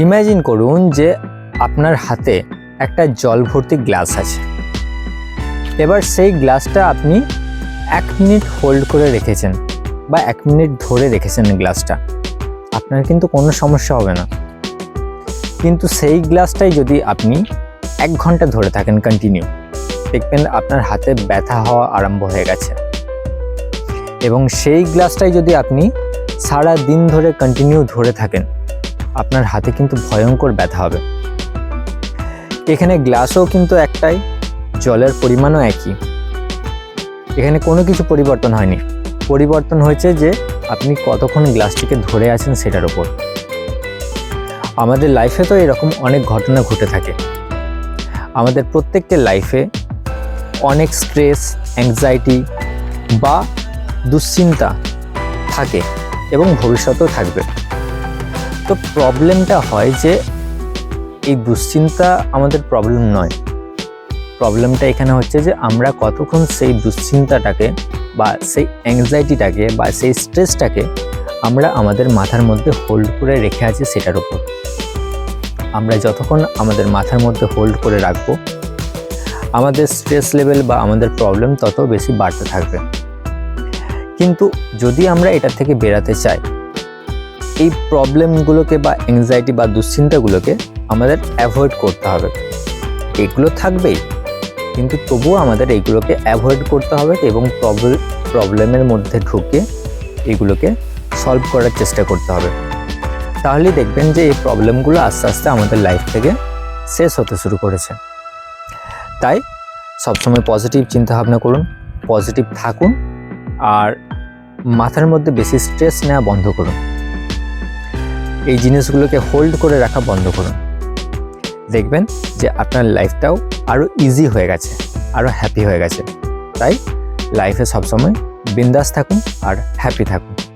Imagine করুন যে আপনার হাতে একটা জল ভর্তি গ্লাস আছে। এবার সেই গ্লাসটা আপনি এক মিনিট হোল্ড করে রেখেছেন বা এক মিনিট ধরে রেখেছেন গ্লাসটা আপনার কিন্তু কোনো সমস্যা হবে না। কিন্তু সেই গ্লাসটাই যদি আপনি এক ঘণ্টা ধরে থাকেন কন্টিনিউ দেখবেন আপনার হাতে ব্যথা হওয়া আরম্ভ হয়ে গেছে। এবং সেই গ্লাসটাই যদি আপনি সারা দিন ধরে কন্টিনিউ ধরে থাকেন আপনার হাতে কিন্তু ভয়ঙ্কর ব্যথা হবে। এখানে গ্লাসও কিন্তু একটাই, জলের পরিমাণও একই। এখানে কোনো কিছু পরিবর্তন হয়নি। পরিবর্তন হয়েছে যে, আপনি কতক্ষণ গ্লাসটিকে ধরে আছেন সেটার উপর। আমাদের লাইফে তো এরকম অনেক ঘটনা ঘটে থাকে। আমাদের প্রত্যেকটা লাইফে অনেক স্ট্রেস অ্যাংজাইটি বা দুশ্চিন্তা থাকে এবং ভবিষ্যতেও থাকবে। তো প্রবলেমটা হয় যে এই দুশ্চিন্তা আমাদের প্রবলেম নয়। প্রবলেমটা এখানে হচ্ছে যে আমরা কতক্ষণ সেই দুশ্চিন্তাটাকে বা সেই অ্যাংজাইটিটাকে বা সেই স্ট্রেসটাকে আমরা আমাদের মাথার মধ্যে হোল্ড করে রেখে আছি সেটার উপর। আমরা যতক্ষণ আমাদের মাথার মধ্যে হোল্ড করে রাখব, আমাদের স্ট্রেস লেভেল বা আমাদের প্রবলেম তত বেশি বাড়তে থাকবে। কিন্তু যদি আমরা এটা থেকে বেরাতে চাই এই প্রবলেমগুলোকে বা অ্যাংজাইটি বা দুশ্চিন্তাগুলোকে আমাদের অ্যাভয়েড করতে হবে। এগুলো থাকবেই, কিন্তু তবুও আমাদের এইগুলোকে অ্যাভয়েড করতে হবে এবং প্রবলেমের মধ্যে ঢুকে এগুলোকে সলভ করার চেষ্টা করতে হবে। তাহলেই দেখবেন যে এই প্রবলেমগুলো আস্তে আস্তে আমাদের লাইফ থেকে শেষ হতে শুরু করেছে। তাই সবসময় পজিটিভ চিন্তাভাবনা করুন পজিটিভ থাকুন, আর মাথার মধ্যে বেশি স্ট্রেস নেওয়া বন্ধ করুন। এই জিনিসগুলোকে হোল্ড করে রাখা বন্ধ করুন। দেখবেন যে আপনার লাইফটাও আরও ইজি হয়ে গেছে আরও হ্যাপি হয়ে গেছে। তাই লাইফে সবসময় বিন্দাস থাকুন আর হ্যাপি থাকুন।